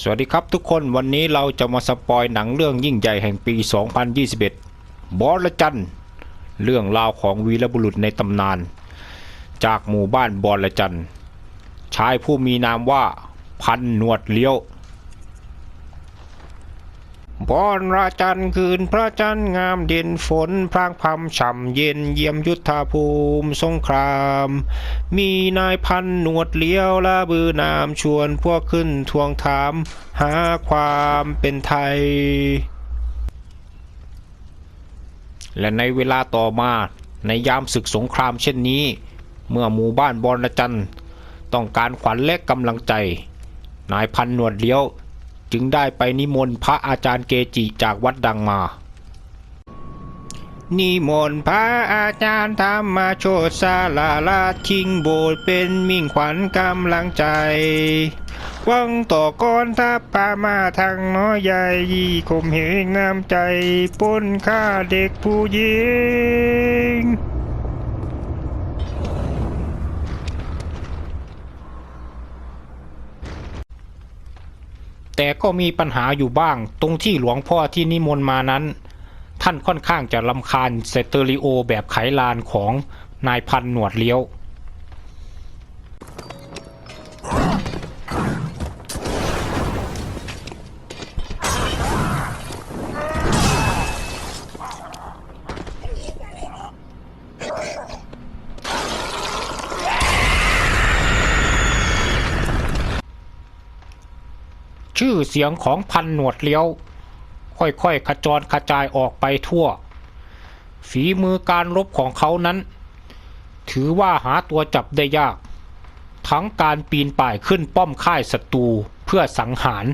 สวัสดีครับทุกคนวันนี้เราจะมาสปอยหนังเรื่องยิ่งใหญ่แห่งปี 2021 บอลจันเรื่องราวของวีรบุรุษในตำนาน จากหมู่บ้านบอลจันชายผู้มีนามว่าพันหนวดเลี้ยว บอนราจันทร์คืนพระจันทร์งามเด่นฝนพรางพรำฉ่ำเย็นเยี่ยมยุทธภูมิสงคราม มีนายพันหนวดเลี้ยวละบือนามชวนพวกขึ้นทวงถาม หาความเป็นไทย และในเวลาต่อมาในยามศึกสงครามเช่นนี้ เมื่อหมู่บ้านบอลจันทร์ต้องการขวัญและกำลังใจ นายพันหนวดเลี้ยว จึงได้ไปนิมนต์พระอาจารย์เกจิจากวัดดังมา นิมนต์พระอาจารย์ธรรมาโชดสาลาลาทิ้งโบสถ์เป็นมิ่งขวัญกำลังใจ วังต่อกรทัพพามาทางน้อยใหญ่ยี่ข่มเหงน้ำใจป้นฆ่าเด็กผู้หญิง แต่ก็มีปัญหาอยู่บ้างตรงที่หลวงพ่อที่นิมนต์มานั้น ท่านค่อนข้างจะลำคาญสเตอริโอแบบไขลานของนายพันหนวดเลี้ยว ชื่อเสียงของพันหนวดเลี้ยว ค่อยๆขจรกระจายออกไปทั่ว ฝีมือการรบของเขานั้น ถือว่าหาตัวจับได้ยาก ทั้งการปีนป่ายขึ้นป้อมค่ายศัตรูเพื่อสังหาร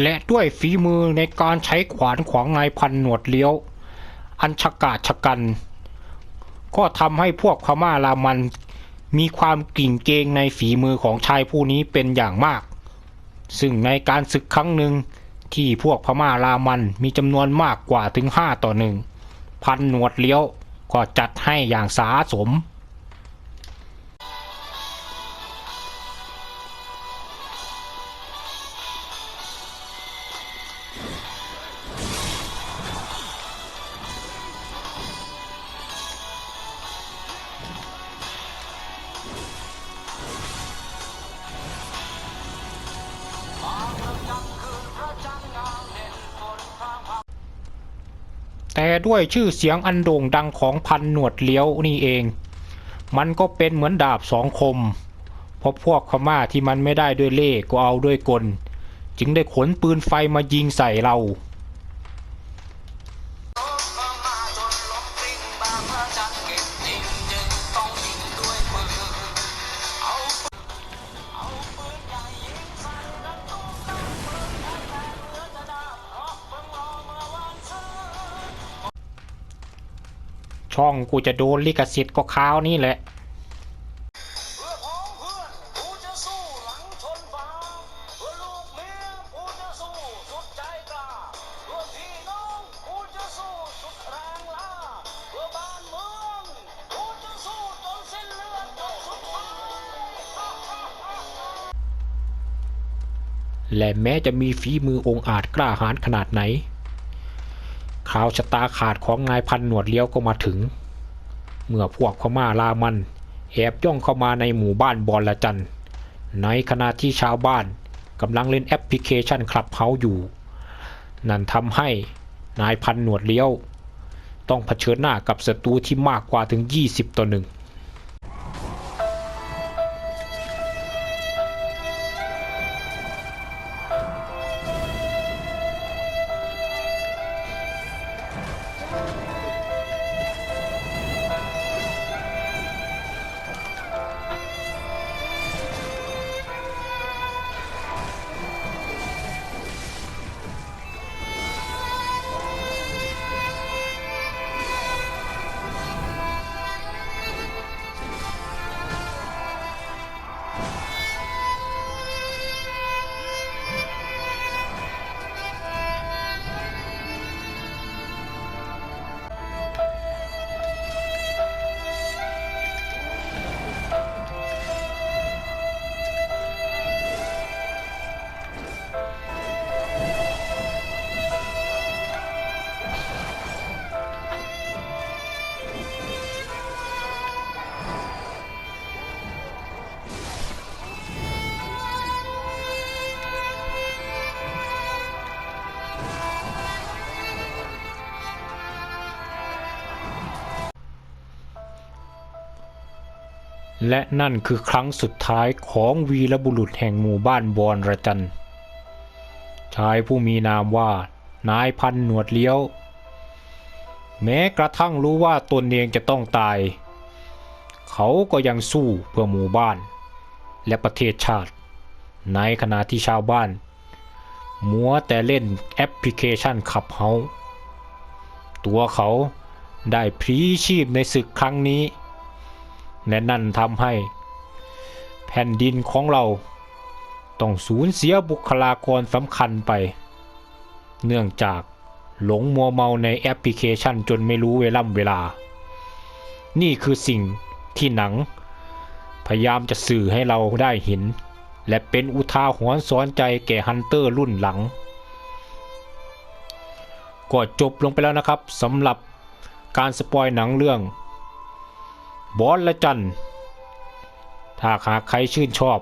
และด้วยฝีมือในการใช้ขวานขวางนายพันหนวดเลี้ยว อันชกาจชะกัน ก็ทำให้พวกพม่ารามันมีความกิ่งเกงในฝีมือของชายผู้นี้เป็นอย่างมาก ซึ่งในการศึกครั้งหนึ่งที่พวกพม่ารามันมีจำนวนมากกว่าถึงห้าต่อหนึ่งพันหนวดเลี้ยวก็จัดให้อย่างสาสม แต่ด้วยชื่อเสียงอันโด่งดังของพันหนวดเลี้ยวนี่เอง มันก็เป็นเหมือนดาบสองคม เพราะพวกขม่าที่มันไม่ได้ด้วยเล่ห์ก็เอาด้วยกล จึงได้ขนปืนไฟมายิงใส่เรา ช่องกูจะโดนลิขสิทธิ์ก็คราวนี้แหละและแม้จะมีฝีมือองอาจกล้าหาญขนาดไหน ข่าวชะตาขาดของนายพันหนวดเลี้ยวก็มาถึง เมื่อพวกพม่าลามันแอบย่องเข้ามาในหมู่บ้านบอลละจันในขณะที่ชาวบ้านกำลังเล่นแอปพลิเคชันคลับเฮาส์อยู่ นั่นทำให้นายพันหนวดเลี้ยว ต้องเผชิญหน้ากับศัตรูที่มากกว่าถึง 20 ต่อหนึ่ง และนั่นคือครั้งสุดท้ายของวีรบุรุษแห่งหมู่บ้านบอนระจันชายผู้มีนามว่านายพันหนวดเลี้ยว แม้กระทั่งรู้ว่าตนเองจะต้องตาย เขาก็ยังสู้เพื่อหมู่บ้าน และประเทศชาติ ในขณะที่ชาวบ้าน มัวแต่เล่นแอปพลิเคชันขับเฮาตัวเขาได้พลีชีพในศึกครั้งนี้ และนั่นทำให้ แผ่นดินของเรา ต้องสูญเสียบุคลากรสำคัญไป เนื่องจากหลงมัวเมาในแอปพลิเคชันจนไม่รู้เวล่ำเวลา นี่คือสิ่งที่หนัง พยายามจะสื่อให้เราได้เห็น และเป็นอุทาหรณ์สอนใจแก่ฮันเตอร์รุ่นหลัง ก็จบลงไปแล้วนะครับสำหรับการสปอยหนังเรื่อง บอสและจัน ถ้าหากใครชื่นชอบ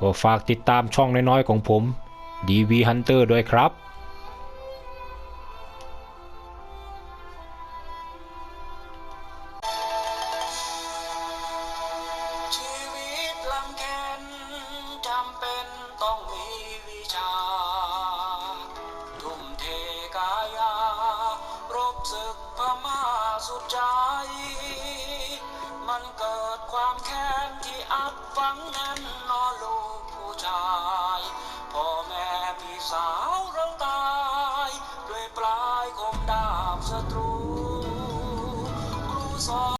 ก็ฝากติดตามช่องน้อยๆของผม DV Hunter ด้วยครับชีวิตลำเค็ เกิดความแค้นที่อับฝังแน่นนอลูกผู้ชา